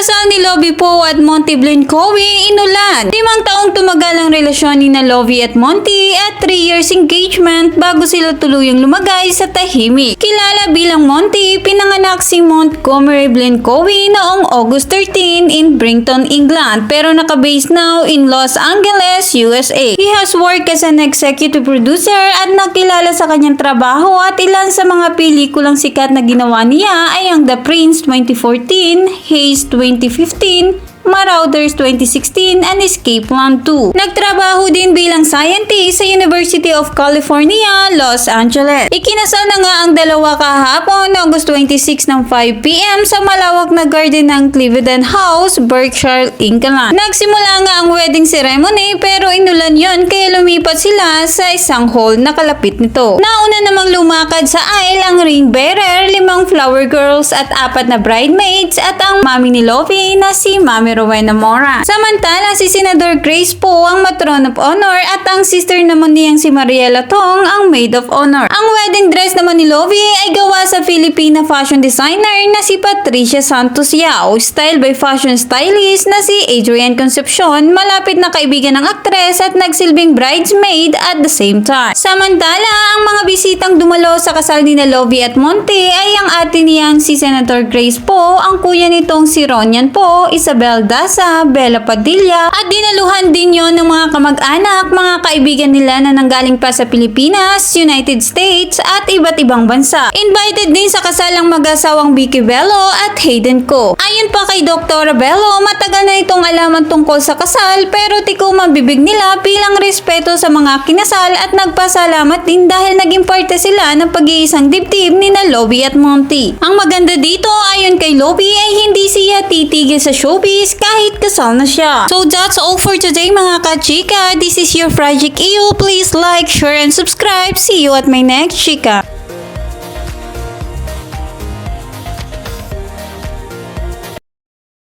I'm episode. Ni Lovie Poe at Monty Blincoe inulan. Limang taong tumagal ang relasyon ni na Lovie at Monty at 3 years engagement bago sila tuluyang lumagay sa tahimik. Kilala bilang Monty, pinanganak si Montgomery Blincoe noong August 13 in Brington, England pero nakabase now in Los Angeles, USA. He has worked as an executive producer at nakilala sa kanyang trabaho at ilan sa mga pelikulang sikat na ginawa niya ay ang The Prince 2014, Haze 2015, Marauders 2016 and Escape Plan 2. Nagtrabaho din bilang scientist sa University of California, Los Angeles. Ikinasal na nga ang dalawa kahapon August 26 ng 5pm sa malawak na garden ng Cleveland House, Berkshire, England. Nagsimula nga ang wedding ceremony pero inulan yon kaya lumipat sila sa isang hall na kalapit nito. Nauna namang lumakad sa aisle ang ring bearer, limang flower girls at apat na bridesmaids at ang mami ni Lovie na si Mami Rowena Mora. Samantala, si Senador Grace Poe ang matron of honor at ang sister naman niyang si Mariela Tong ang maid of honor. Ang wedding dress naman ni Lovie ay gawa sa Filipina fashion designer na si Patricia Santos Yao, style by fashion stylist na si Adrian Concepcion, malapit na kaibigan ng aktres at nagsilbing bridesmaid at the same time. Samantala, ang mga bisitang dumalo sa kasal ni na Lovie at Monte ay ang ate niyang si Senator Grace Poe, ang kuya nitong si Ronyan Poe, Isabel Daza, Bella Padilla at dinaluhan din yon ng mga kamag-anak, mga kaibigan nila na nanggaling pa sa Pilipinas, United States at iba't ibang bansa. Invited din sa kasal ang mag-asawang Vicky Bello at Hayden Ko. Ayon pa kay Dr. Bello, matagal na itong alaman tungkol sa kasal pero tiko mabibig nila bilang respeto sa mga kinasal at nagpasalamat din dahil naging parte sila ng pag-iisang dibdib ni na Lobby at Monty. Ang maganda dito ayon kay Lobby ay hindi siya titigil sa showbiz kahit kasal na siya. So that's all for today mga kachika. This is your Project EO. Please like, share, and subscribe. See you at my next chika.